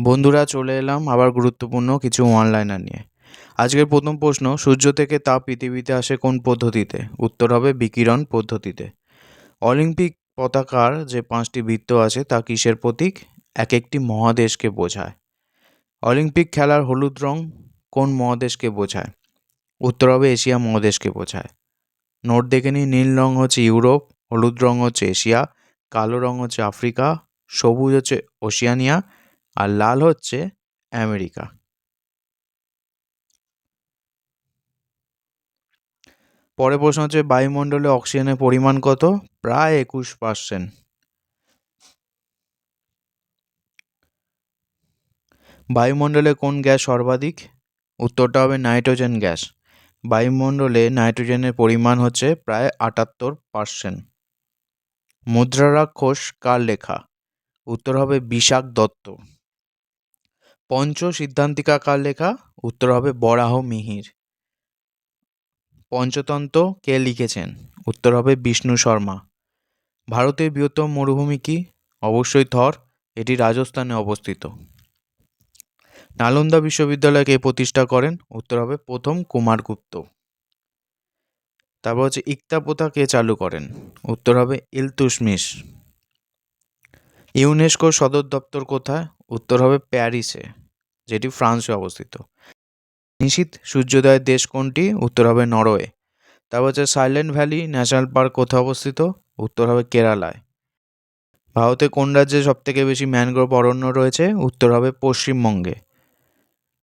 বন্ধুরা, চলে এলাম আবার গুরুত্বপূর্ণ কিছু ওয়ানলাইনার নিয়ে। আজকের প্রথম প্রশ্ন, সূর্য থেকে তাপ পৃথিবীতে আসে কোন পদ্ধতিতে? উত্তর হবে বিকিরণ পদ্ধতিতে। অলিম্পিক পতাকার যে পাঁচটি বৃত্ত আছে, তা কিসের প্রতীক? এক একটি মহাদেশকে বোঝায়। অলিম্পিক খেলার হলুদ রং কোন মহাদেশকে বোঝায়? উত্তর হবে এশিয়া মহাদেশকে বোঝায়। নোট দেখে নিই নীল রং হচ্ছে ইউরোপ, হলুদ রং হচ্ছে এশিয়া, কালো রং হচ্ছে আফ্রিকা, সবুজ হচ্ছে ওশিয়ানিয়া আর লাল হচ্ছে আমেরিকা। পরের প্রশ্ন হচ্ছে, বায়ুমণ্ডলে অক্সিজেনের পরিমাণ কত? প্রায় একুশ পার্সেন্ট। বায়ুমণ্ডলে কোন গ্যাস সর্বাধিক? উত্তরটা হবে নাইট্রোজেন গ্যাস। বায়ুমণ্ডলে নাইট্রোজেনের পরিমাণ হচ্ছে প্রায় আটাত্তর পার্সেন্ট। মুদ্রা রাক্ষস কার লেখা? উত্তর হবে বিশাখ দত্ত। পঞ্চ সিদ্ধান্তিকা কার লেখা, উত্তর হবে বরাহ মিহির। পঞ্চতন্ত্র কে লিখেছেন? উত্তর হবে বিষ্ণু শর্মা। ভারতের বৃহত্তম মরুভূমি কি? অবশ্যই থর, এটি রাজস্থানে অবস্থিত। নালন্দা বিশ্ববিদ্যালয়কে প্রতিষ্ঠা করেন? উত্তর হবে প্রথম কুমারগুপ্ত তারপর হচ্ছে ইকতা প্রথা কে চালু করেন? উত্তর হবে ইলতুশমিশ ইউনেস্কোর সদর দপ্তর কোথায়? উত্তর হবে প্যারিসে, যেটি ফ্রান্সে অবস্থিত। নিশীত সূর্যোদয়ের দেশ কোনটি? উত্তর হবে নরওয়ে। তারপর হচ্ছে সাইলেন্ট ভ্যালি ন্যাশনাল পার্ক কোথায় অবস্থিত? উত্তর হবে কেরালায়। ভারতে কোন রাজ্যে সবথেকে বেশি ম্যানগ্রোভ অরণ্য রয়েছে? উত্তর হবে পশ্চিমবঙ্গে।